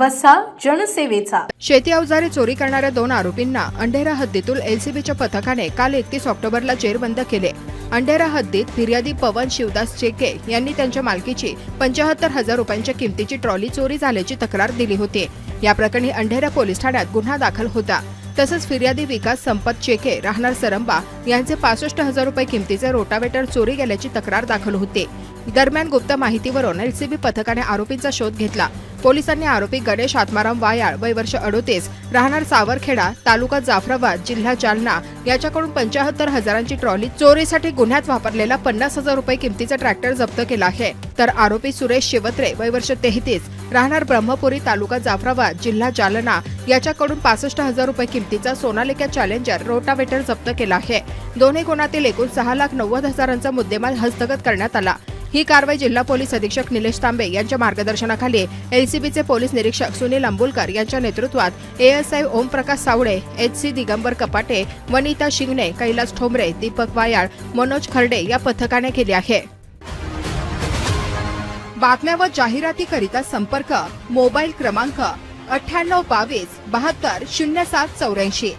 वसा जनसेवेचा. शेती अवजारे चोरी करणाऱ्या दोन आरोपींना अंढेरा हद्दीतून एलसीबीच्या पथकाने काल एकतीस ऑक्टोबरला जेरबंद केले. अंढेरा हद्दीत फिर्यादी पवन शिवदास चेके यांनी त्यांच्या मालकीची पंचाहत्तर हजार रुपयांच्या किमतीची ट्रॉली चोरी झाल्याची तक्रार दिली होती. या प्रकरणी अंढेरा पोलीस ठाण्यात गुन्हा दाखल होता. तसंच फिर्यादी विकास संपत चेके राहणार सरंबा यांचे पासष्ट हजार रुपये किमतीचे रोटावेटर चोरी गेल्याची तक्रार दाखल होती. दरम्यान गुप्त माहितीवरून एलसीबी पथकाने आरोपींचा शोध घेतला. पोलिसांनी आरोपी गणेश आत्माराम वायाळ वय वर्ष अडोतीस राहणार सावरखेडा तालुका जाफराबाद जिल्हा जालना याच्याकडून पंचाहत्तर हजारांची ट्रॉली चोरीसाठी गुन्ह्यात वापरलेला पन्नास हजार रुपये किमतीचा ट्रॅक्टर जप्त केला आहे. तर आरोपी सुरेश शिवत्रे वय वर्ष तेहतीस राहणार ब्रह्मपुरी तालुका जाफराबाद जिल्हा जालना याच्याकडून पासष्ट हजार रुपये किमतीचा सोनालिका चॅलेंजर रोटावेटर जप्त केला आहे. दोन्ही गुन्ह्यातील एकूण सहा लाख नव्वद हजारांचा मुद्देमाल हस्तगत करण्यात आला. ही कारवाई जिल्हा पोलीस अधीक्षक निलेश तांबे यांच्या मार्गदर्शनाखाली एलसीबीचे पोलीस निरीक्षक सुनील अंबुलकर यांच्या नेतृत्वात ASI Omprakash Sawale H C Digambar Kapate Vanita Shingane Kailas Thombare Deepak Wayal Manoj Kharde या पथकाने केली आहे. बातम्या व जाहिरातीकरिता संपर्क मोबाईल क्रमांक अठ्ठ्याण्णव बावीस बहात्तर शून्य सात चौऱ्याऐंशी.